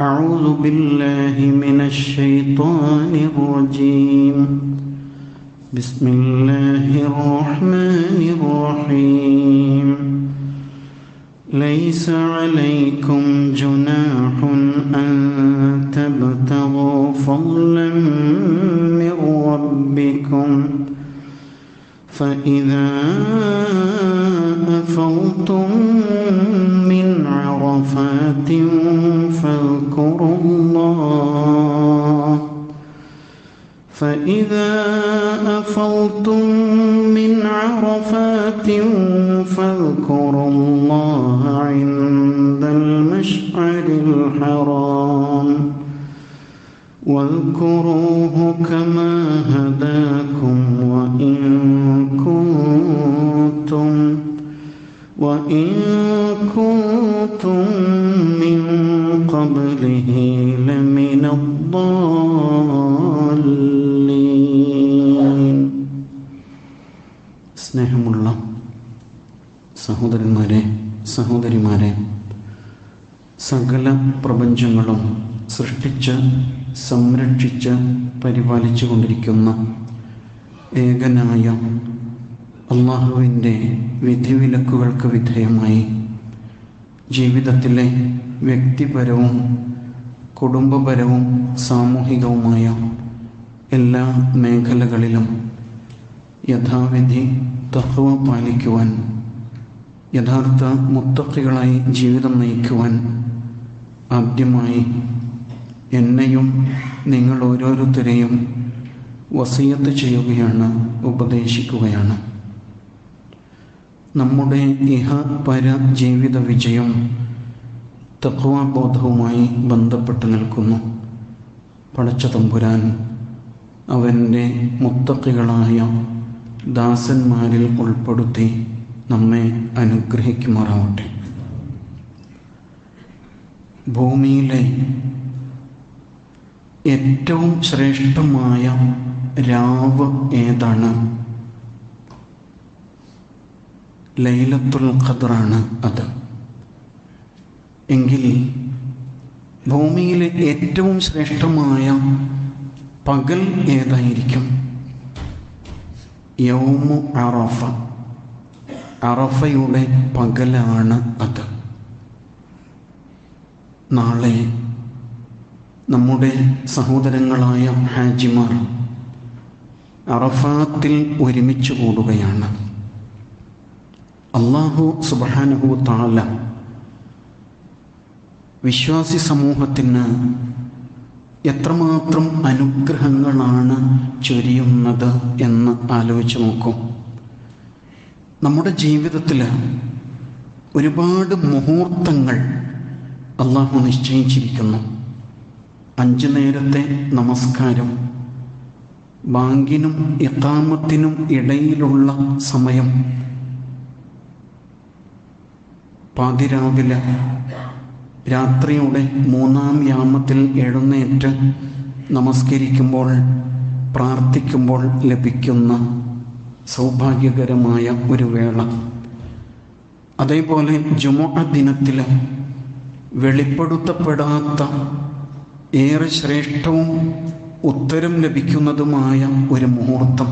أعوذ بالله من الشيطان الرجيم. بسم الله الرحمن الرحيم. ليس عليكم جناح أن تبتغوا فضلا من ربكم. فإذا أفضتم عرفات فاذكروا الله فإذا أفضتم من عرفات فاذكروا الله عند المشعر الحرام واذكروه كما هداكم وإن وإن كنتم من قبله لمن الضالين സ്നേഹമുള്ള സഹോദരന്മാരെ സഹോദരിമാരെ സകല പ്രപഞ്ചങ്ങളും സൃഷ്ടിച്ച് സംരക്ഷിച്ച് പരിപാലിച്ചു കൊണ്ടിരിക്കുന്ന ഏകനായ അള്ളാഹുവിന്റെ വിധിവിലക്കുകൾക്ക് വിധേയമായി. ജീവിതത്തിലെ വ്യക്തിപരവും കുടുംബപരവും സാമൂഹികവുമായ എല്ലാ മേഖലകളിലും യഥാവിധി തഹവ പാലിക്കുവാൻ യഥാർത്ഥ മുത്തക്കികളായി ജീവിതം നയിക്കുവാൻ ആദ്യമായി എന്നെയും നിങ്ങൾ ഓരോരുത്തരെയും വസീയത്ത് ചെയ്യുകയാണ് ഉപദേശിക്കുകയാണ്. നമ്മുടെ ഇഹ പര ജീവിത വിജയം തക്വാബോധവുമായി ബന്ധപ്പെട്ട് നിൽക്കുന്നു. പടച്ച തമ്പുരാൻ അവന്റെ മുത്തക്കികളായ ദാസന്മാരിൽ ഉൾപ്പെടുത്തി നമ്മെ അനുഗ്രഹിക്കുമാറാവട്ടെ. ഭൂമിയിലെ ഏറ്റവും ശ്രേഷ്ഠമായ രാവ് ഏതാണ്? ലൈലത്തുൽ ഖദറാണ് അത്. എങ്കിൽ ഭൂമിയിലെ ഏറ്റവും ശ്രേഷ്ഠമായ പകൽ ഏതായിരിക്കും? യൗമു അറഫ. അറഫയുടെ പകലാണ് അത്. നാളെ നമ്മുടെ സഹോദരങ്ങളായ ഹാജിമാർ അറഫാത്തിൽ ഒരുമിച്ച് കൂടുകയാണ്. അള്ളാഹു സുബാനഹു താല വിശ്വാസി സമൂഹത്തിന് എത്രമാത്രം അനുഗ്രഹങ്ങളാണ് ചൊരിയുന്നത് എന്ന് ആലോചിച്ച് നോക്കൂ. നമ്മുടെ ജീവിതത്തിൽ ഒരുപാട് മുഹൂർത്തങ്ങൾ അള്ളാഹു നിശ്ചയിച്ചിരിക്കുന്നു. അഞ്ചു നേരത്തെ നമസ്കാരം ബാങ്കിനും എത്താമത്തിനും ഇടയിലുള്ള സമയം പാതിരാവിലെ രാത്രിയുടെ മൂന്നാം യാമത്തിൽ എഴുന്നേറ്റ് നമസ്കരിക്കുമ്പോൾ പ്രാർത്ഥിക്കുമ്പോൾ ലഭിക്കുന്ന സൗഭാഗ്യകരമായ ഒരു വേള. അതേപോലെ ജുമ ദിനത്തിൽ വെളിപ്പെടുത്തപ്പെടാത്ത ഏറെ ശ്രേഷ്ഠവും ഉത്തരം ലഭിക്കുന്നതുമായ ഒരു മുഹൂർത്തം.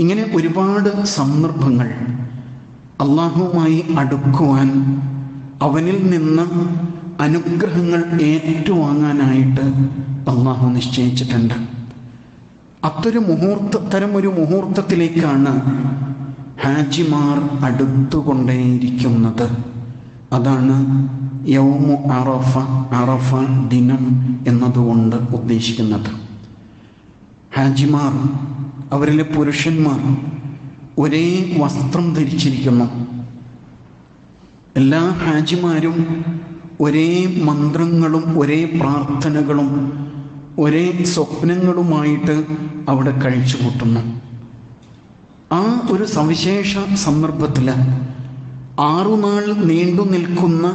ഇങ്ങനെ ഒരുപാട് സന്ദർഭങ്ങൾ അള്ളാഹുവുമായി അടുക്കുവാൻ അവനിൽ നിന്ന് അനുഗ്രഹങ്ങൾ ഏറ്റുവാങ്ങാനായിട്ട് അള്ളാഹു നിശ്ചയിച്ചിട്ടുണ്ട്. അത്തൊരു മുഹൂർത്ത തരം ഒരു മുഹൂർത്തത്തിലേക്കാണ് ഹാജിമാർ അടുത്തുകൊണ്ടേയിരിക്കുന്നത്. അതാണ് യൗമു അറഫ അറഫ ദിനം എന്നതുകൊണ്ട് ഉദ്ദേശിക്കുന്നത്. ഹാജിമാർ അവരിലെ പുരുഷന്മാർ ഒരേ വസ്ത്രം ധരിച്ചിരിക്കുന്നു. എല്ലാ ഹാജിമാരും ഒരേ മന്ത്രങ്ങളും ഒരേ പ്രാർത്ഥനകളും ഒരേ സ്വപ്നങ്ങളുമായിട്ട് അവിടെ കഴിച്ചു കൂട്ടുന്നു ആ ഒരു സവിശേഷ സന്ദർഭത്തിൽ ആറുനാൾ നീണ്ടു നിൽക്കുന്ന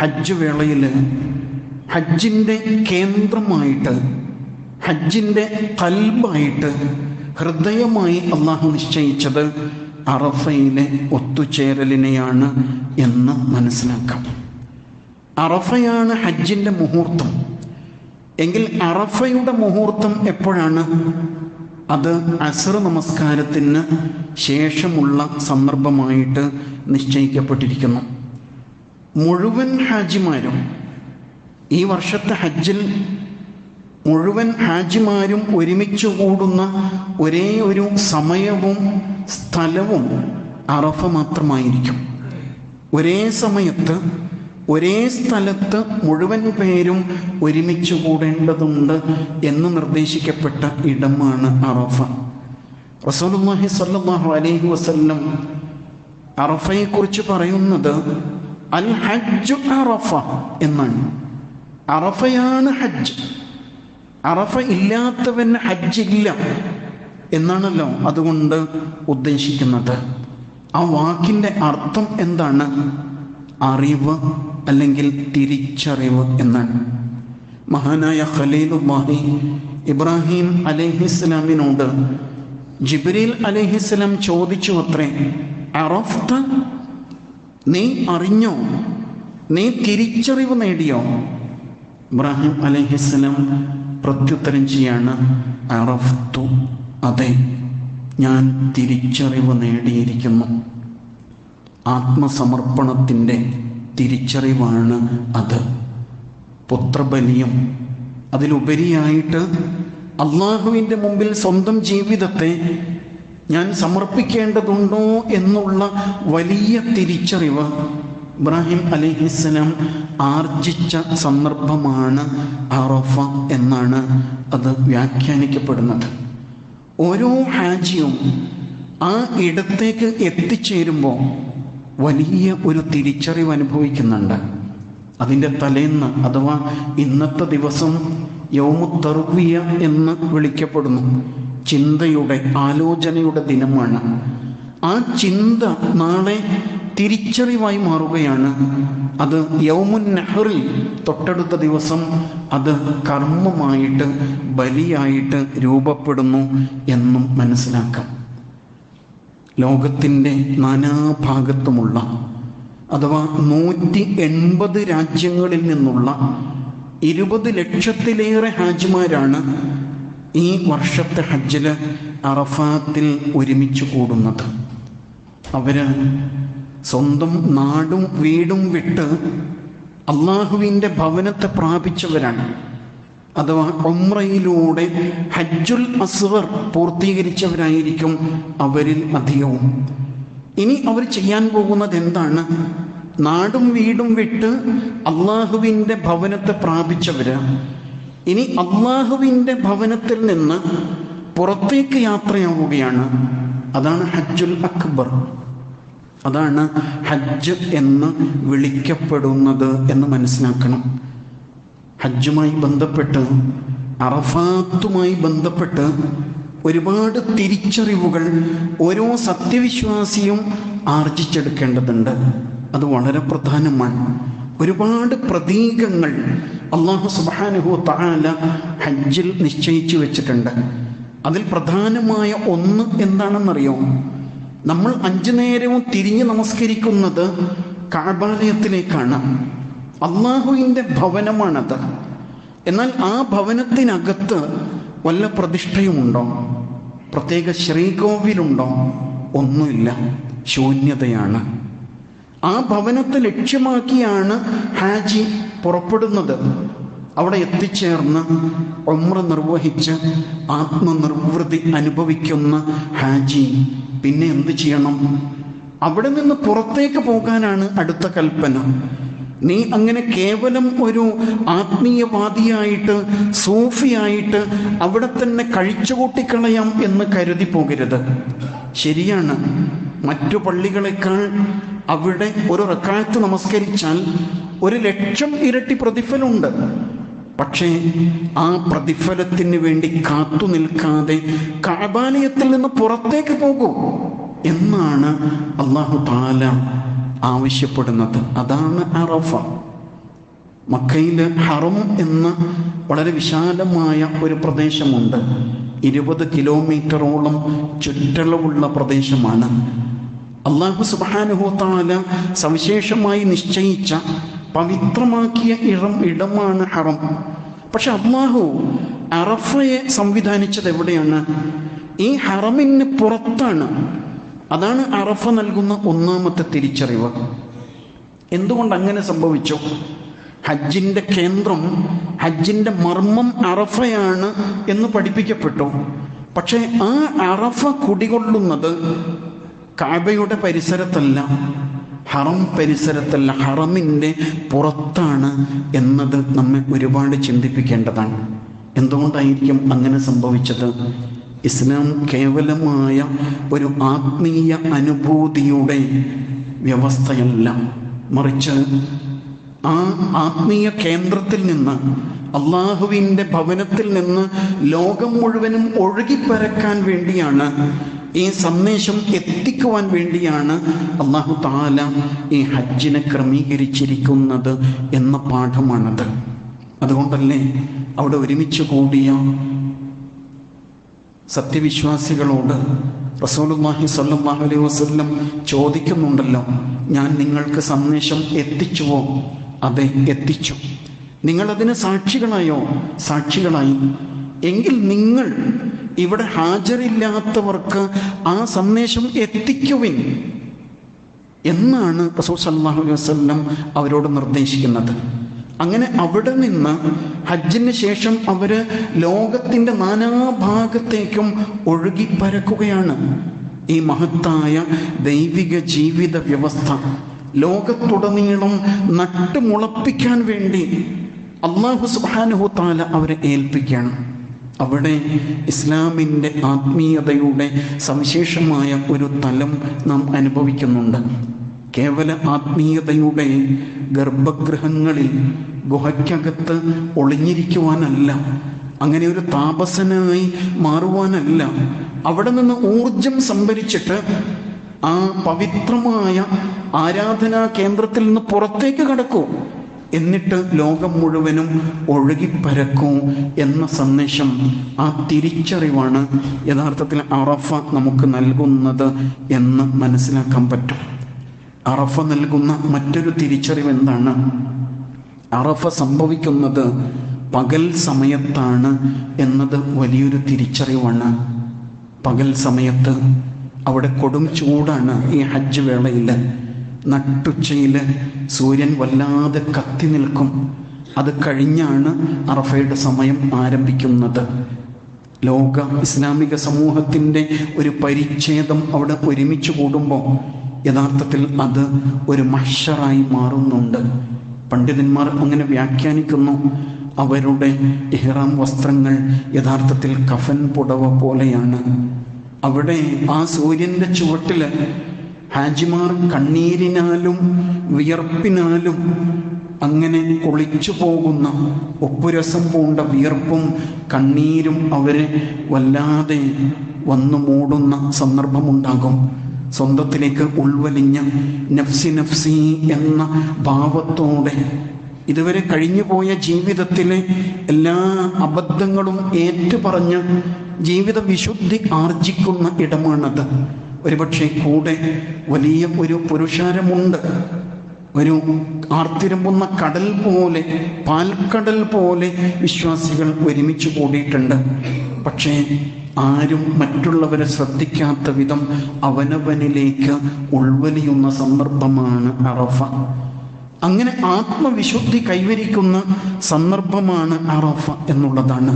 ഹജ്ജ് വേളയിൽ ഹജ്ജിന്റെ കേന്ദ്രമായിട്ട് ഹജ്ജിന്റെ കൽബായിട്ട് ഹൃദയമായി അള്ളാഹു നിശ്ചയിച്ചത് അറഫയിലെ ഒത്തുചേരലിനെയാണ് എന്ന് മനസ്സിലാക്കാം. അറഫയാണ് ഹജ്ജിന്റെ മുഹൂർത്തം. എങ്കിൽ അറഫയുടെ മുഹൂർത്തം എപ്പോഴാണ്? അത് അസർ നമസ്കാരത്തിന് ശേഷമുള്ള സന്ദർഭമായിട്ട് നിശ്ചയിക്കപ്പെട്ടിരിക്കുന്നു. മുഴുവൻ ഹാജിമാരും ഈ വർഷത്തെ ഹജ്ജിൽ മുഴുവൻ ഹാജിമാരും ഒരുമിച്ച് കൂടുന്ന ഒരേ ഒരു സമയവും സ്ഥലവും അറഫ മാത്രമായിരിക്കും. ഒരേ സമയത്ത് ഒരേ സ്ഥലത്ത് മുഴുവൻ പേരും ഒരുമിച്ച് കൂടേണ്ടതുണ്ട് എന്ന് നിർദ്ദേശിക്കപ്പെട്ട ഇടമാണ് അറഫ. റസൂലുള്ളാഹി സ്വല്ലല്ലാഹു അലൈഹി വസല്ലം അറഫയെക്കുറിച്ച് പറയുന്നത് അൽ ഹജ്ജു അറഫ എന്നാണ്. അറഫയാണ് ഹജ്ജ്. അറഫ ഇല്ലാത്തവൻ ഹജ്ജില്ല എന്നാണല്ലോ അതുകൊണ്ട് ഉദ്ദേശിക്കുന്നത്. ആ വാക്കിന്റെ അർത്ഥം എന്താണ്? അറിവ് അല്ലെങ്കിൽ തിരിച്ചറിവ് എന്നാണ്. മഹാനായ ഖലീലുല്ലാഹി ഇബ്രാഹിം അലഹിസ്ലാമിനോട് ജിബ്രീൽ അലഹിസ്ലാം ചോദിച്ചു അത്രേ അറഫ്ത? നീ അറിഞ്ഞോ? നീ തിരിച്ചറിവ് നേടിയോ? ഇബ്രാഹിം അലൈഹിസ്ലാം പ്രത്യുത്തരം ചെയ്യാണ് അറഫ്തു. അതെ ഞാൻ തിരിച്ചറിവ് നേടിയിരിക്കുന്നു. ആത്മസമർപ്പണത്തിന്റെ തിരിച്ചറിവാണ് അത്. പുത്രബലിയും അതിലുപരിയായിട്ട് അള്ളാഹുവിന്റെ മുമ്പിൽ സ്വന്തം ജീവിതത്തെ ഞാൻ സമർപ്പിക്കേണ്ടതുണ്ടോ എന്നുള്ള വലിയ തിരിച്ചറിവ് ഇബ്രാഹിം അലിഹിസ്സലാം ആർജിച്ച സന്ദർഭമാണ് അറഫ എന്നാണ് അത് വ്യാഖ്യാനിക്കപ്പെടുന്നത്. ഓരോ ഹാജിയും ആ ഇടത്തേക്ക് എത്തിച്ചേരുമ്പോൾ വലിയ ഒരു തിരിച്ചറിവ് അനുഭവിക്കുന്നുണ്ട്. അതിന്റെ തലേന്ന് അഥവാ ഇന്നത്തെ ദിവസം യൗമുത്തർവിയ എന്ന് വിളിക്കപ്പെടുന്നു. ചിന്തയുടെ ആലോചനയുടെ ദിനമാണ്. ആ ചിന്ത നാളെ തിരിച്ചറിവായി മാറുകയാണ്. അത് യൗമുൻ നെഹ്റിൽ തൊട്ടടുത്ത ദിവസം അത് കർമ്മമായിട്ട് ബലിയായിട്ട് രൂപപ്പെടുന്നു എന്നും മനസ്സിലാക്കാം. ലോകത്തിന്റെ നാനാഭാഗത്തുമുള്ള അഥവാ നൂറ്റി എൺപത് രാജ്യങ്ങളിൽ നിന്നുള്ള ഇരുപത് ലക്ഷത്തിലേറെ ഹാജിമാരാണ് ഈ വർഷത്തെ ഹജ്ജിൽ അറഫാത്തിൽ ഒരുമിച്ച് കൂടുന്നത്. അവർ സ്വന്തം നാടും വീടും വിട്ട് അള്ളാഹുവിന്റെ ഭവനത്തെ പ്രാപിച്ചവരാണ്. അഥവാ ഒമ്രയിലൂടെ ഹജ്ജുൽ അസ്വർ പൂർത്തീകരിച്ചവരായിരിക്കും അവരിൽ അധികവും. ഇനി അവർ ചെയ്യാൻ പോകുന്നത് എന്താണ്? നാടും വീടും വിട്ട് അള്ളാഹുവിന്റെ ഭവനത്തെ പ്രാപിച്ചവര്. ഇനി അള്ളാഹുവിന്റെ ഭവനത്തിൽ നിന്ന് പുറത്തേക്ക് യാത്രയാവുകയാണ്. അതാണ് ഹജ്ജുൽ അക്ബർ. അതാണ് ഹജ്ജ് എന്ന് വിളിക്കപ്പെടുന്നത് എന്ന് മനസ്സിലാക്കണം. ഹജ്ജുമായി ബന്ധപ്പെട്ട് അറഫാത്തുമായി ബന്ധപ്പെട്ട് ഒരുപാട് തിരിച്ചറിവുകൾ ഓരോ സത്യവിശ്വാസിയും ആർജിച്ചെടുക്കേണ്ടതുണ്ട്. അത് വളരെ പ്രധാനമാണ്. ഒരുപാട് പ്രതീകങ്ങൾ അള്ളാഹു സുബാനുഹു താല ഹജ്ജിൽ നിശ്ചയിച്ചു വെച്ചിട്ടുണ്ട്. അതിൽ പ്രധാനമായ ഒന്ന് എന്താണെന്നറിയോ? നമ്മൾ അഞ്ചു നേരവും തിരിഞ്ഞ് നമസ്കരിക്കുന്നത് കാബാലയത്തിലേക്കാണ്. അള്ളാഹുവിന്റെ ഭവനമാണത്. എന്നാൽ ആ ഭവനത്തിനകത്ത് വല്ല പ്രതിഷ്ഠയുമുണ്ടോ? പ്രത്യേക ശ്രീകോവിലുണ്ടോ? ഒന്നുമില്ല. ശൂന്യതയാണ്. ആ ഭവനത്തെ ലക്ഷ്യമാക്കിയാണ് ഹാജി പുറപ്പെടുന്നത്. അവിടെ എത്തിച്ചേർന്ന് ഒമ്ര നിർവഹിച്ച് ആത്മനിർവൃതി അനുഭവിക്കുന്ന ഹാജി പിന്നെ എന്ത് ചെയ്യണം? അവിടെ നിന്ന് പുറത്തേക്ക് പോകാനാണ് അടുത്ത കൽപ്പന. നീ അങ്ങനെ കേവലം ഒരു ആത്മീയവാദിയായിട്ട് സൂഫിയായിട്ട് അവിടെ തന്നെ കഴിച്ചുകൂട്ടിക്കളയാം എന്ന് കരുതി പോകരുത്. ശരിയാണ്. മറ്റു പള്ളികളെക്കാൾ അവിടെ ഒരു റക്കാലത്ത് നമസ്കരിച്ചാൽ ഒരു ലക്ഷം ഇരട്ടി പ്രതിഫലമുണ്ട് പക്ഷേ ആ പ്രതിഫലത്തിന് വേണ്ടി കാത്തു നിൽക്കാതെ കാബാലയത്തിൽ നിന്ന് പുറത്തേക്ക് പോകൂ എന്നാണ് അള്ളാഹു താല ആവശ്യപ്പെടുന്നത്. അതാണ് അറഫ. മക്കയിൽ ഹറം എന്ന വളരെ വിശാലമായ ഒരു പ്രദേശമുണ്ട്. ഇരുപത് കിലോമീറ്ററോളം ചുറ്റളവുള്ള പ്രദേശമാണ്. അള്ളാഹു സുബാനുഹോത്താല സവിശേഷമായി നിശ്ചയിച്ച പവിത്രമാക്കിയ ഇടം ഇടമാണ് ഹറം. പക്ഷെ അള്ളാഹു അറഫയെ സംവിധാനിച്ചത് എവിടെയാണ്? ഈ ഹറമിന് പുറത്താണ്. അതാണ് അറഫ നൽകുന്ന ഒന്നാമത്തെ തിരിച്ചറിവ്. എന്തുകൊണ്ട് അങ്ങനെ സംഭവിച്ചു? ഹജ്ജിന്റെ കേന്ദ്രം ഹജ്ജിന്റെ മർമ്മം അറഫയാണ് എന്ന് പഠിപ്പിക്കപ്പെട്ടു. പക്ഷേ ആ അറഫ കുടികൊള്ളുന്നത് കാബയുടെ പരിസരത്തല്ല. ഹറം പരിസരത്തല്ല ഹറമിന്റെ പുറത്താണ് എന്നത് നമ്മെ ഒരുപാട് ചിന്തിപ്പിക്കേണ്ടതാണ്. എന്തുകൊണ്ടായിരിക്കും അങ്ങനെ സംഭവിച്ചത്? ഇസ്ലാം കേവലമായ ഒരു ആത്മീയ അനുഭൂതിയുടെ വ്യവസ്ഥയല്ല. മറിച്ച് ആ ആത്മീയ കേന്ദ്രത്തിൽ നിന്ന് അള്ളാഹുവിന്റെ ഭവനത്തിൽ നിന്ന് ലോകം മുഴുവനും ഒഴുകിപ്പരക്കാൻ വേണ്ടിയാണ് ഈ സന്ദേശം എത്തിക്കുവാൻ വേണ്ടിയാണ് അള്ളാഹു താല ഈ ഹജ്ജിനെ ക്രമീകരിച്ചിരിക്കുന്നത് എന്ന പാഠമാണത്. അതുകൊണ്ടല്ലേ അവിടെ ഒരുമിച്ച് കൂടിയ സത്യവിശ്വാസികളോട് റസൂലുള്ളാഹി സ്വല്ലല്ലാഹു അലൈഹി വസല്ലം ചോദിക്കുന്നുണ്ടല്ലോ ഞാൻ നിങ്ങൾക്ക് സന്ദേശം എത്തിച്ചുവോ? അതെ എത്തിച്ചു. നിങ്ങളതിന് സാക്ഷികളായോ? സാക്ഷികളായി. എങ്കിൽ നിങ്ങൾ ഇവിടെ ഹാജരില്ലാത്തവർക്ക് ആ സന്ദേശം എത്തിക്കുവിൻ എന്നാണ് റസൂൽ സല്ലല്ലാഹു അലൈഹി വസല്ലം അവരോട് നിർദ്ദേശിക്കുന്നത്. അങ്ങനെ അവിടെ നിന്ന് ഹജ്ജിന് ശേഷം അവർ ലോകത്തിന്റെ നാനാഭാഗത്തേക്കും ഒഴുകി പരക്കുകയാണ് ഈ മഹത്തായ ദൈവിക ജീവിത വ്യവസ്ഥ ലോകത്തുടനീളം നട്ടുമുളപ്പിക്കാൻ വേണ്ടി അള്ളാഹു സുബ്ഹാനഹു താല അവരെ ഏൽപ്പിക്കുകയാണ്. അവിടെ ഇസ്ലാമിന്റെ ആത്മീയതയുടെ സവിശേഷമായ ഒരു തലം നാം അനുഭവിക്കുന്നുണ്ട്. കേവല ആത്മീയതയുടെ ഗർഭഗൃഹങ്ങളിൽ ഗുഹയ്ക്കകത്ത് ഒളിഞ്ഞിരിക്കുവാനല്ല അങ്ങനെ ഒരു താപസനായി മാറുവാനല്ല. അവിടെ നിന്ന് ഊർജം സംഭരിച്ചിട്ട് ആ പവിത്രമായ ആരാധനാ കേന്ദ്രത്തിൽ നിന്ന് പുറത്തേക്ക് കടക്കൂ. എന്നിട്ട് ലോകം മുഴുവനും ഒഴുകിപ്പരക്കൂ എന്ന സന്ദേശം ആ തിരിച്ചറിവാണ് യഥാർത്ഥത്തിൽ അറഫ നമുക്ക് നൽകുന്നത് എന്ന് മനസ്സിലാക്കാൻ പറ്റും. അറഫ നൽകുന്ന മറ്റൊരു തിരിച്ചറിവ് എന്താണ്? അറഫ സംഭവിക്കുന്നത് പകൽ സമയത്താണ് എന്നത് വലിയൊരു തിരിച്ചറിവാണ്. പകൽ സമയത്ത് അവിടെ കൊടും ചൂടാണ് ഈ ഹജ്ജ് വേളയിൽ നട്ടുച്ചയിൽ സൂര്യൻ വല്ലാതെ കത്തി നിൽക്കും. അത് കഴിഞ്ഞാണ് അറഫയുടെ സമയം ആരംഭിക്കുന്നത്. ലോക ഇസ്ലാമിക സമൂഹത്തിന്റെ ഒരു പരിച്ഛേദം അവിടെ ഒരുമിച്ച് കൂടുമ്പോൾ യഥാർത്ഥത്തിൽ അത് ഒരു മഷറായി മാറുന്നുണ്ട്. പണ്ഡിതന്മാർ അങ്ങനെ വ്യാഖ്യാനിക്കുന്നു. അവരുടെ ഇഹ്റാം വസ്ത്രങ്ങൾ യഥാർത്ഥത്തിൽ കഫൻ പുടവ പോലെയാണ്. അവിടെ ആ സൂര്യന്റെ ചുവട്ടിൽ ഹാജിമാർ കണ്ണീരിനാലും വിയർപ്പിനാലും അങ്ങനെ കുളിച്ചു പോകുന്ന ഒപ്പുരസം പൂണ്ട വിയർപ്പും കണ്ണീരും അവരെ വല്ലാതെ വന്നു മൂടുന്ന സന്ദർഭമുണ്ടാകും. സ്വന്തത്തിലേക്ക് ഉൾവലിഞ്ഞ നഫ്സി നഫ്സി എന്ന ഭാവത്തോടെ ഇതുവരെ കഴിഞ്ഞുപോയ ജീവിതത്തിലെ എല്ലാ അബദ്ധങ്ങളും ഏറ്റുപറഞ്ഞ് ജീവിത വിശുദ്ധി ആർജിക്കുന്ന ഇടമാണത്. ഒരുപക്ഷെ കൂടെ വലിയ ഒരു പുരുഷാരമുണ്ട്. ഒരു ആർത്തിരമ്പുന്ന കടൽ പോലെ പാൽക്കടൽ പോലെ വിശ്വാസികൾ ഒരുമിച്ച് കൂടിയിട്ടുണ്ട്. പക്ഷേ ആരും മറ്റുള്ളവരെ ശ്രദ്ധിക്കാത്ത വിധം അവനവനിലേക്ക് ഉൾവലിയുന്ന സന്ദർഭമാണ് അറഫ. അങ്ങനെ ആത്മവിശുദ്ധി കൈവരിക്കുന്ന സന്ദർഭമാണ് അറഫ എന്നുള്ളതാണ്.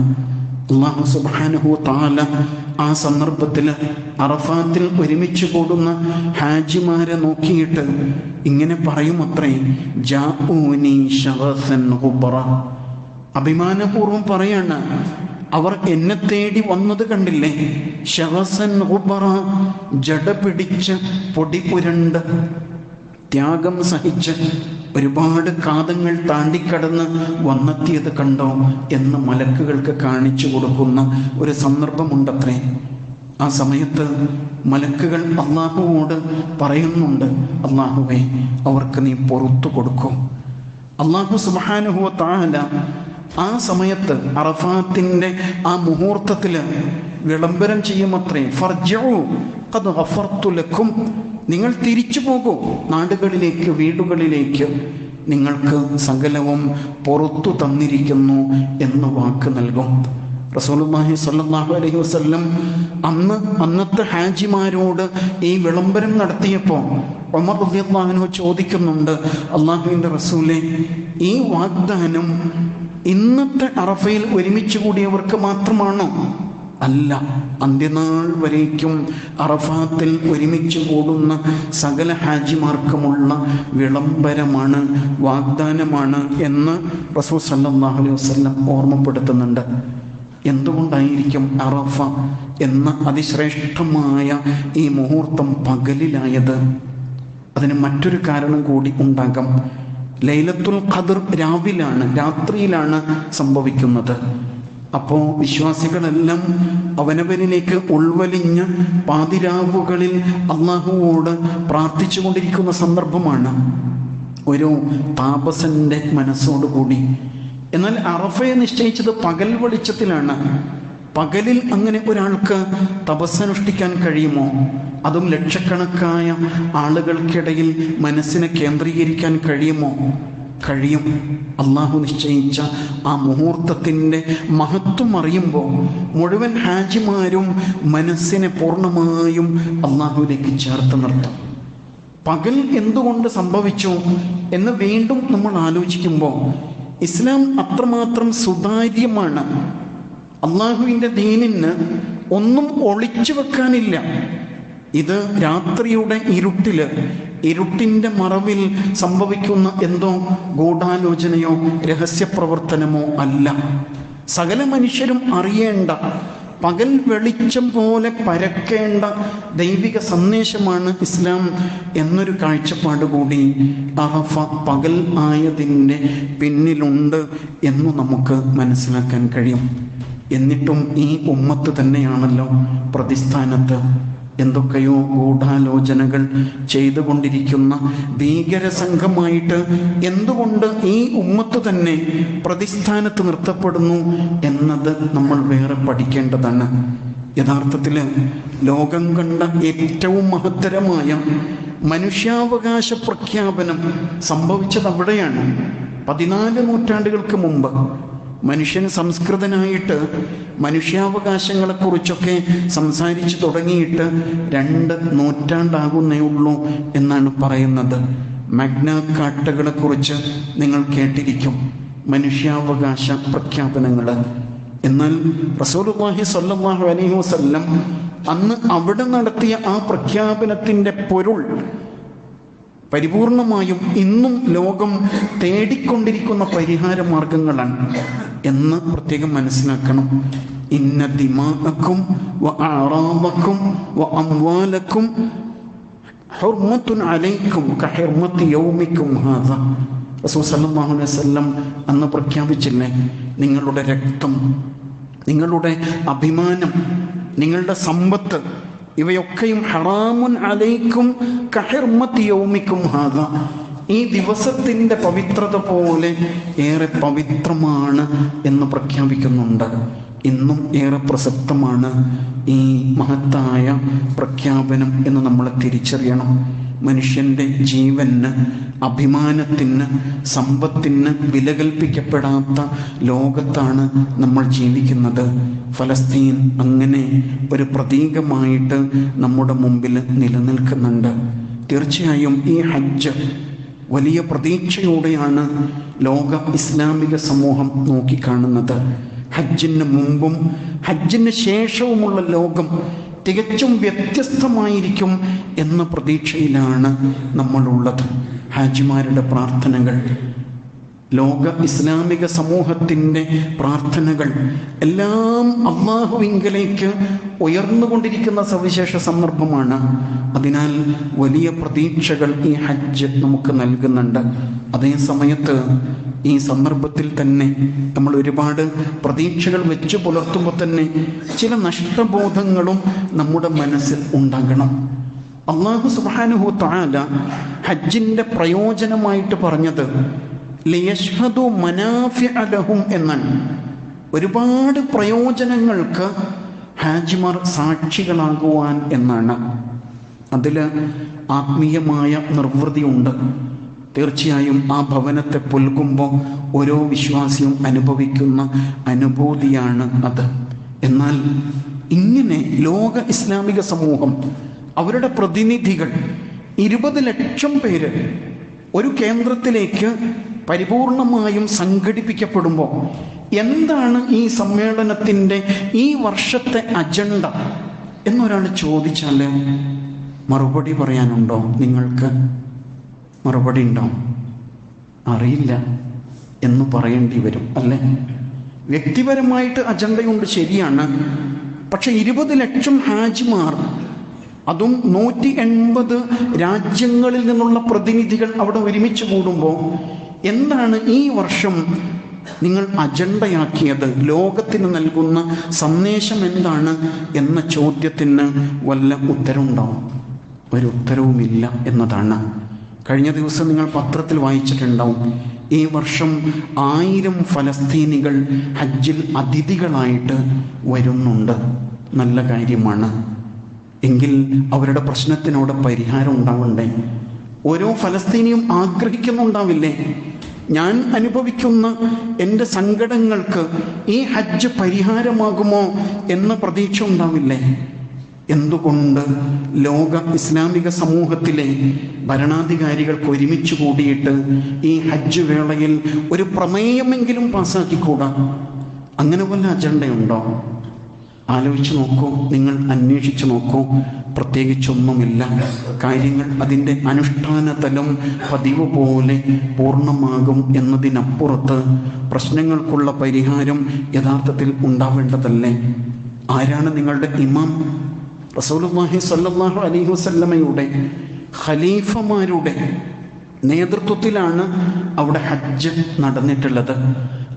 അള്ളാഹു സുബ്ഹാനഹു താല ആ സന്ദർഭത്തിൽ അറഫാത്തിൽ ഒരുമിച്ച് കൂടുന്ന ഹാജിമാരെ നോക്കിയിട്ട് ഇങ്ങനെ പറയുമത്രേ അത്രയും അഭിമാനപൂർവം പറയാണ് അവർ എന്നെ തേടി വന്നത് കണ്ടില്ലേ? ശവസൻ ഹുബറ ജട പിടിച്ച് പൊടി പുരണ്ട് ത്യാഗം സഹിച്ച് ഒരുപാട് കാതങ്ങൾ താണ്ടിക്കടന്ന് വന്നെത്തിയത് കണ്ടോ എന്ന് മലക്കുകൾക്ക് കാണിച്ചു കൊടുക്കുന്ന ഒരു സന്ദർഭമുണ്ടത്രേ. ആ സമയത്ത് മലക്കുകൾ അള്ളാഹുവോട് പറയുന്നുണ്ട് അള്ളാഹുവെ അവർക്ക് നീ പുറത്തു കൊടുക്കും. അള്ളാഹു സുബാനുഹുവ താല ആ സമയത്ത് അറഫാത്തിന്റെ ആ മുഹൂർത്തത്തിൽ വിളംബരം ചെയ്യുമത്രേ. ഫർജു ഖദ് ഗഫർതു ലക്കും. നിങ്ങൾ തിരിച്ചു പോകൂ. നാടുകളിലേക്ക് വീടുകളിലേക്ക് നിങ്ങൾക്ക് സകലവും പുറത്തു തന്നിരിക്കുന്നു എന്ന് വാക്ക് നൽകും. റസൂലുള്ളാഹി സ്വല്ലല്ലാഹു അലൈഹി വസല്ലം അന്ന് അന്നത്തെ ഹാജിമാരോട് ഈ വിളംബരം നടത്തിയപ്പോൾ ഒമർ റളിയല്ലാഹു ചോദിക്കുന്നുണ്ട് അള്ളാഹുവിന്റെ റസൂലെ ഈ വാഗ്ദാനം ഇന്നത്തെ അറഫയിൽ ഒരുമിച്ച് കൂടിയവർക്ക് മാത്രമാണോ? അല്ല അന്ത്യനാൾ വരേക്കും അറഫാത്തിൽ ഒരുമിച്ച് കൂടുന്ന സകല ഹാജിമാർക്കുമുള്ള വിളംബരമാണ് വാഗ്ദാനമാണ് എന്ന് റസൂൽ സല്ലല്ലാഹു അലൈഹി വസല്ലം ഓർമ്മപ്പെടുത്തുന്നുണ്ട്. എന്തുകൊണ്ടായിരിക്കും അറഫ എന്ന അതിശ്രേഷ്ഠമായ ഈ മുഹൂർത്തം പകലിലായത്? അതിന് മറ്റൊരു കാരണം കൂടി ഉണ്ടാകാം. ലൈലത്തുൽ ഖദർ രാവിലാണ് രാത്രിയിലാണ് സംഭവിക്കുന്നത്. അപ്പോൾ വിശ്വാസികളെല്ലാം അവനവനിലേക്ക് ഉൾവലിഞ്ഞ് പാതിരാവുകളിൽ അള്ളാഹുവോട് പ്രാർത്ഥിച്ചു കൊണ്ടിരിക്കുന്ന സന്ദർഭമാണ് ഒരു താപസന്റെ മനസ്സോടുകൂടി. എന്നാൽ അറഫയെ നിശ്ചയിച്ചത് പകൽ വെളിച്ചത്തിലാണ്. പകലിൽ അങ്ങനെ ഒരാൾക്ക് തപസ്സനുഷ്ഠിക്കാൻ കഴിയുമോ? അതും ലക്ഷക്കണക്കായ ആളുകൾക്കിടയിൽ മനസ്സിനെ കേന്ദ്രീകരിക്കാൻ കഴിയുമോ? കഴിയും. അള്ളാഹു നിശ്ചയിച്ച ആ മുഹൂർത്തത്തിന്റെ മഹത്വം അറിയുമ്പോൾ മുഴുവൻ ഹാജിമാരും മനസ്സിനെ പൂർണമായും അള്ളാഹുവിലേക്ക് ചേർത്ത് നിർത്തും. പകൽ എന്തുകൊണ്ട് സംഭവിച്ചു എന്ന് വീണ്ടും നമ്മൾ ആലോചിക്കുമ്പോൾ ഇസ്ലാം അത്രമാത്രം സുതാര്യമാണ്. അള്ളാഹുവിന്റെ ദീനിന് ഒന്നും ഒളിച്ചു വെക്കാനില്ല. ഇത് രാത്രിയുടെ ഇരുട്ടിൽ ഇരുട്ടിന്റെ മറവിൽ സംഭവിക്കുന്ന എന്തോ ഗൂഢാലോചനയോ രഹസ്യപ്രവർത്തനമോ അല്ല. സകല മനുഷ്യരും അറിയേണ്ട പകൽ വെളിച്ചം പോലെ പരക്കേണ്ട ദൈവിക സന്ദേശമാണ് ഇസ്ലാം എന്നൊരു കാഴ്ചപ്പാട് കൂടി അറഫ പകൽ ആയതിന്റെ പിന്നിലുണ്ട് എന്ന് നമുക്ക് മനസ്സിലാക്കാൻ കഴിയും. എന്നിട്ടും ഈ ഉമ്മത്ത് തന്നെയാണല്ലോ പ്രതിസ്ഥാനത്ത് എന്തൊക്കെയോ ഗൂഢാലോചനകൾ ചെയ്തുകൊണ്ടിരിക്കുന്ന ഭീകര സംഘമായിട്ട് എന്തുകൊണ്ട് ഈ ഉമ്മത്ത് തന്നെ പ്രതിസ്ഥാനത്ത് നിർത്തപ്പെടുന്നു എന്നത് നമ്മൾ വേറെ പഠിക്കേണ്ടതാണ്. യഥാർത്ഥത്തിൽ ലോകം കണ്ട ഏറ്റവും മഹത്തരമായ മനുഷ്യാവകാശ പ്രഖ്യാപനം സംഭവിച്ചത് അവിടെയാണ്. പതിനാല് നൂറ്റാണ്ടുകൾക്ക് മുമ്പ് മനുഷ്യൻ സംസ്കൃതനായിട്ട് മനുഷ്യാവകാശങ്ങളെക്കുറിച്ചൊക്കെ സംസാരിച്ചു തുടങ്ങിയിട്ട് രണ്ട് നൂറ്റാണ്ടാകുന്നേ ഉള്ളൂ എന്നാണ് പറയുന്നത്. മഗ്ന കാട്ടകളെ കുറിച്ച് നിങ്ങൾ കേട്ടിരിക്കും. മനുഷ്യാവകാശ പ്രഖ്യാപനങ്ങൾ എന്നാൽ റസൂലുള്ളാഹി സ്വല്ലല്ലാഹു അലൈഹി വസല്ലം അന്ന് അവിടെ നടത്തിയ ആ പ്രഖ്യാപനത്തിന്റെ പൊരുൾ പരിപൂർണമായും ഇന്നും ലോകം തേടിക്കൊണ്ടിരിക്കുന്ന പരിഹാര മാർഗങ്ങളാണ് എന്ന് പ്രത്യേകം മനസ്സിലാക്കണം. ഇന്ന ദിമാക്കും ആറാമക്കും അംവാലക്കും അലൈക്കും ഹാദ. അന്ന് പ്രഖ്യാപിച്ചില്ലേ? നിങ്ങളുടെ രക്തം നിങ്ങളുടെ അഭിമാനം നിങ്ങളുടെ സമ്പത്ത് ഇവയൊക്കെയും ഹറാമുൻ അലൈക്കും കഹിർമത്തി യൗമിക്കും ഹാദ. ഈ ദിവസത്തിന്റെ പവിത്രത പോലെ ഏറെ പവിത്രമാണ് എന്ന് പ്രഖ്യാപിക്കുന്നുണ്ട്. ഇന്നും ഏറെ പ്രസക്തമാണ് ഈ മഹത്തായ പ്രഖ്യാപനം എന്ന് നമ്മൾ തിരിച്ചറിയണം. മനുഷ്യന്റെ ജീവന് അഭിമാനത്തിന് സമ്പത്തിന് വില കൽപ്പിക്കപ്പെടാത്ത ലോകത്താണ് നമ്മൾ ജീവിക്കുന്നത്. ഫലസ്തീൻ അങ്ങനെ ഒരു പ്രതീകമായിട്ട് നമ്മുടെ മുമ്പിൽ നിലനിൽക്കുന്നുണ്ട്. തീർച്ചയായും ഈ ഹജ്ജ് വലിയ പ്രതീക്ഷയോടെയാണ് ലോക ഇസ്ലാമിക സമൂഹം നോക്കിക്കാണുന്നത്. ഹജ്ജിന് മുമ്പും ഹജ്ജിന് ശേഷവുമുള്ള ലോകം തികച്ചും വ്യത്യസ്തമായിരിക്കും എന്ന പ്രതീക്ഷയിലാണ് നമ്മളുള്ളത്. ഹാജിമാരുടെ പ്രാർത്ഥനകൾ ലോക ഇസ്ലാമിക സമൂഹത്തിന്റെ പ്രാർത്ഥനകൾ എല്ലാം അള്ളാഹുവിങ്കലേക്ക് ഉയർന്നുകൊണ്ടിരിക്കുന്ന സവിശേഷ സന്ദർഭമാണ്. അതിനാൽ വലിയ പ്രതീക്ഷകൾ ഈ ഹജ്ജ് നമുക്ക് നൽകുന്നുണ്ട്. അതേ സമയത്ത് ഈ സന്ദർഭത്തിൽ തന്നെ നമ്മൾ ഒരുപാട് പ്രതീക്ഷകൾ വെച്ചു പുലർത്തുമ്പോൾ തന്നെ ചില നഷ്ടബോധങ്ങളും നമ്മുടെ മനസ്സിൽ ഉണ്ടാകണം. അള്ളാഹു സുബാനുഹു താല ഹജ്ജിന്റെ പ്രയോജനമായിട്ട് പറഞ്ഞത് എന്നാണ് ഒരുപാട് പ്രയോജനങ്ങൾക്ക് ഹാജിമാർ സാക്ഷികളാകുവാൻ എന്നാണ്. അതിൽ ആത്മീയമായ നിർവൃതിയുണ്ട്. തീർച്ചയായും ആ ഭവനത്തെ പുൽകുമ്പോൾ ഓരോ വിശ്വാസിയും അനുഭവിക്കുന്ന അനുഭൂതിയാണ് അത്. എന്നാൽ ഇങ്ങനെ ലോക ഇസ്ലാമിക സമൂഹം അവരുടെ പ്രതിനിധികൾ ഇരുപത് ലക്ഷം പേര് ഒരു കേന്ദ്രത്തിലേക്ക് പരിപൂർണമായും സംഘടിപ്പിക്കപ്പെടുമ്പോൾ എന്താണ് ഈ സമ്മേളനത്തിന്റെ ഈ വർഷത്തെ അജണ്ട എന്നൊരാൾ ചോദിച്ചാൽ മറുപടി പറയാനുണ്ടോ നിങ്ങൾക്ക്? മറുപടി ഉണ്ടോ? അറിയില്ല എന്ന് പറയേണ്ടി വരും അല്ലേ? വ്യക്തിപരമായിട്ട് അജണ്ടയുണ്ട് ശരിയാണ്. പക്ഷെ ഇരുപത് ലക്ഷം ഹാജിമാർ അതും നൂറ്റി എൺപത് രാജ്യങ്ങളിൽ നിന്നുള്ള പ്രതിനിധികൾ അവിടെ ഒരുമിച്ച് കൂടുമ്പോൾ എന്താണ് ഈ വർഷം നിങ്ങൾ അജണ്ടയാക്കിയത്? ലോകത്തിന് നൽകുന്ന സന്ദേശം എന്താണ് എന്ന ചോദ്യത്തിന് വല്ല ഉത്തരവുണ്ടാവും ഒരു ഉത്തരവുമില്ല എന്നതാണ്. കഴിഞ്ഞ ദിവസം നിങ്ങൾ പത്രത്തിൽ വായിച്ചിട്ടുണ്ടാവും. ഈ വർഷം ആയിരം ഫലസ്തീനികൾ ഹജ്ജിൽ അതിഥികളായിട്ട് വരുന്നുണ്ട്. നല്ല കാര്യമാണ്. എങ്കിൽ അവരുടെ പ്രശ്നത്തിനോട് പരിഹാരം ഉണ്ടാവണ്ടേ? ഓരോ ഫലസ്തീനിയും ആഗ്രഹിക്കുന്നുണ്ടാവില്ലേ? ഞാൻ അനുഭവിക്കുന്ന എന്റെ സങ്കടങ്ങൾക്ക് ഈ ഹജ്ജ് പരിഹാരമാകുമോ എന്ന പ്രതീക്ഷ ഉണ്ടാവില്ലേ? എന്തുകൊണ്ട് ലോക ഇസ്ലാമിക സമൂഹത്തിലെ ഭരണാധികാരികൾക്ക് ഒരുമിച്ച് കൂടിയിട്ട് ഈ ഹജ്ജ് വേളയിൽ ഒരു പ്രമേയമെങ്കിലും പാസ്സാക്കിക്കൂടാ അങ്ങനെ വല്ല അജണ്ടയുണ്ടോ? ആലോചിച്ച് നോക്കൂ നിങ്ങൾ അന്വേഷിച്ച് നോക്കൂ. പ്രത്യേകിച്ചൊന്നുമില്ല. കാര്യങ്ങൾ അതിന്റെ അനുഷ്ഠാന തലം പതിവ് പോലെ പൂർണമാകും എന്നതിനപ്പുറത്ത് പ്രശ്നങ്ങൾക്കുള്ള പരിഹാരം യഥാർത്ഥത്തിൽ ഉണ്ടാവേണ്ടതല്ലേ? ആരാണ് നിങ്ങളുടെ ഇമാം? റസൂലുള്ളാഹി സ്വല്ലല്ലാഹു അലൈഹി വസല്ലമയുടെ ഖലീഫമാരുടെ നേതൃത്വത്തിലാണ് അവിടെ ഹജ്ജ് നടന്നിട്ടുള്ളത്.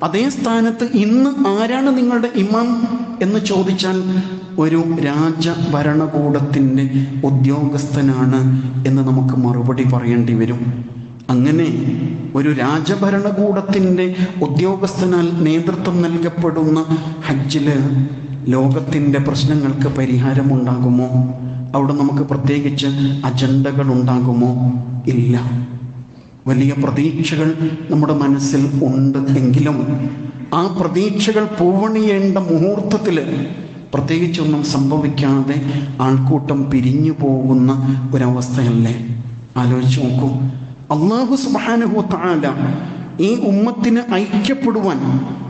അതേ സ്ഥാനത്ത് ഇന്ന് ആരാണ് നിങ്ങളുടെ ഇമാം എന്ന് ചോദിച്ചാൽ ഒരു രാജഭരണകൂടത്തിന്റെ ഉദ്യോഗസ്ഥനാണ് എന്ന് നമുക്ക് മറുപടി പറയേണ്ടി വരും. അങ്ങനെ ഒരു രാജഭരണകൂടത്തിന്റെ ഉദ്യോഗസ്ഥനാൽ നേതൃത്വം നൽകപ്പെടുന്ന ഹജ്ജിൽ ലോകത്തിന്റെ പ്രശ്നങ്ങൾക്ക് പരിഹാരമുണ്ടാകുമോ? അവിടെ നമുക്ക് പ്രത്യേകിച്ച് അജണ്ടകൾ ഉണ്ടാകുമോ ഇല്ല. വലിയ പ്രതീക്ഷകൾ നമ്മുടെ മനസ്സിൽ ഉണ്ട് എങ്കിലും ആ പ്രതീക്ഷകൾ പൂവണിയേണ്ട മുഹൂർത്തത്തിൽ പ്രത്യേകിച്ചൊന്നും സംഭവിക്കാതെ ആൾക്കൂട്ടം പിരിഞ്ഞു പോകുന്ന ഒരവസ്ഥയല്ലേ? ആലോചിച്ച് നോക്കൂ. അള്ളാഹു സുബാനുഹു താല ഈ ഉമ്മത്തിന് ഐക്യപ്പെടുവാൻ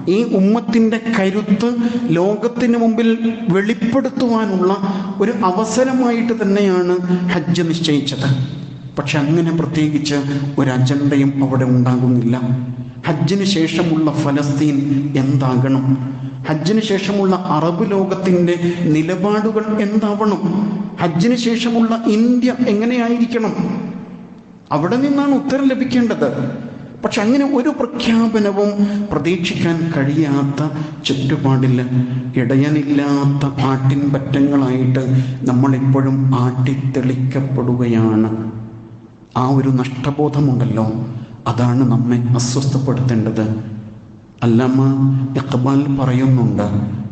ഈ ഉമ്മത്തിന്റെ കരുത്ത് ലോകത്തിന് മുമ്പിൽ വെളിപ്പെടുത്തുവാനുള്ള ഒരു അവസരമായിട്ട് തന്നെയാണ് ഹജ്ജ് നിശ്ചയിച്ചത്. പക്ഷെ അങ്ങനെ പ്രത്യേകിച്ച് ഒരു അജണ്ടയും അവിടെ ഉണ്ടാകുന്നില്ല. ഹജ്ജിന് ശേഷമുള്ള ഫലസ്തീൻ എന്താകണം? ഹജ്ജിന് ശേഷമുള്ള അറബ് ലോകത്തിന്റെ നിലപാടുകൾ എന്താവണം? ഹജ്ജിന് ശേഷമുള്ള ഇന്ത്യ എങ്ങനെയായിരിക്കണം? അവിടെ നിന്നാണ് ഉത്തരം ലഭിക്കേണ്ടത്. പക്ഷെ അങ്ങനെ ഒരു പ്രഖ്യാപനവും പ്രതീക്ഷിക്കാൻ കഴിയാത്ത ചുറ്റുപാടിൽ ഇടയനില്ലാത്ത പാട്ടിൻ പറ്റങ്ങളായിട്ട് നമ്മൾ നമ്മളിപ്പോഴും ആട്ടിത്തെളിക്കപ്പെടുകയാണ്. ആ ഒരു നഷ്ടബോധമുണ്ടല്ലോ. അതാണ് നമ്മെ അസ്വസ്ഥപ്പെടുത്തേണ്ടത്. അല്ലമ്മ ഇക്ബാൽ പറയുന്നുണ്ട്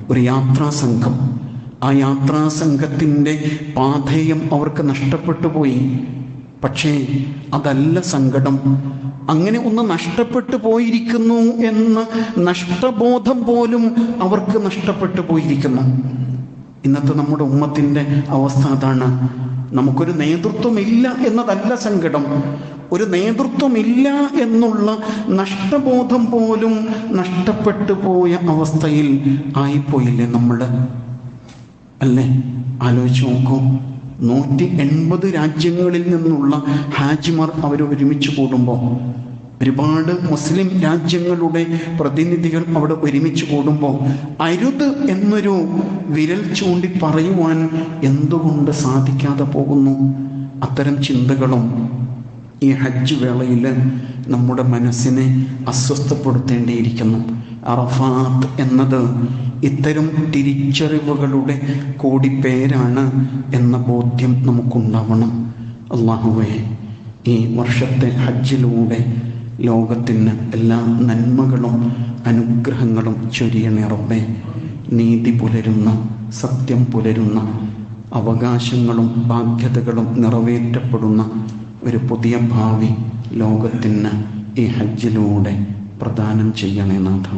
ഒരു യാത്രാ സംഘം. ആ യാത്രാ സംഘത്തിന്റെ പാധേയം അവർക്ക് നഷ്ടപ്പെട്ടു പോയി. പക്ഷേ അതല്ല സങ്കടം. അങ്ങനെ ഒന്ന് നഷ്ടപ്പെട്ടു പോയിരിക്കുന്നു എന്ന നഷ്ടബോധം പോലും അവർക്ക് നഷ്ടപ്പെട്ടു പോയിരിക്കുന്നു. ഇന്നത്തെ നമ്മുടെ ഉമ്മത്തിന്റെ അവസ്ഥ അതാണ്. നമുക്കൊരു നേതൃത്വമില്ല എന്നതല്ല സങ്കടം. ഒരു നേതൃത്വമില്ല എന്നുള്ള നഷ്ടബോധം പോലും നഷ്ടപ്പെട്ടു പോയ അവസ്ഥയിൽ ആയിപ്പോയില്ലേ നമ്മൾ അല്ലേ? ആലോചിച്ച് നോക്കൂ. നൂറ്റി എൺപത് രാജ്യങ്ങളിൽ നിന്നുള്ള ഹാജിമാർ അവർ ഒരുമിച്ച് കൂടുമ്പോൾ ഒരുപാട് മുസ്ലിം രാജ്യങ്ങളുടെ പ്രതിനിധികൾ അവിടെ ഒരുമിച്ച് കൂടുമ്പോൾ അരുത് എന്നൊരു വിരൽ ചൂണ്ടി പറയുവാൻ എന്തുകൊണ്ട് സാധിക്കാതെ പോകുന്നു? അത്തരം ചിന്തകളും ഈ ഹജ്ജ് വേളയിൽ നമ്മുടെ മനസ്സിനെ അസ്വസ്ഥപ്പെടുത്തേണ്ടിയിരിക്കുന്നു. അറഫാത്ത് എന്നത് ഇത്തരം തിരിച്ചറിവുകളുടെ കൂടിപ്പേരാണ് എന്ന ബോധ്യം നമുക്കുണ്ടാവണം. അള്ളാഹുവെ ഈ വർഷത്തെ ഹജ്ജിലൂടെ ലോകത്തിന് എല്ലാ നന്മകളും അനുഗ്രഹങ്ങളും ചൊരിയണേ നീതി പുലരുന്ന സത്യം പുലരുന്ന അവകാശങ്ങളും ബാധ്യതകളും നിറവേറ്റപ്പെടുന്ന ഒരു പുതിയ ഭാവി ലോകത്തിന് ഈ ഹജ്ജിലൂടെ പ്രദാനം ചെയ്യണേ നാഥ.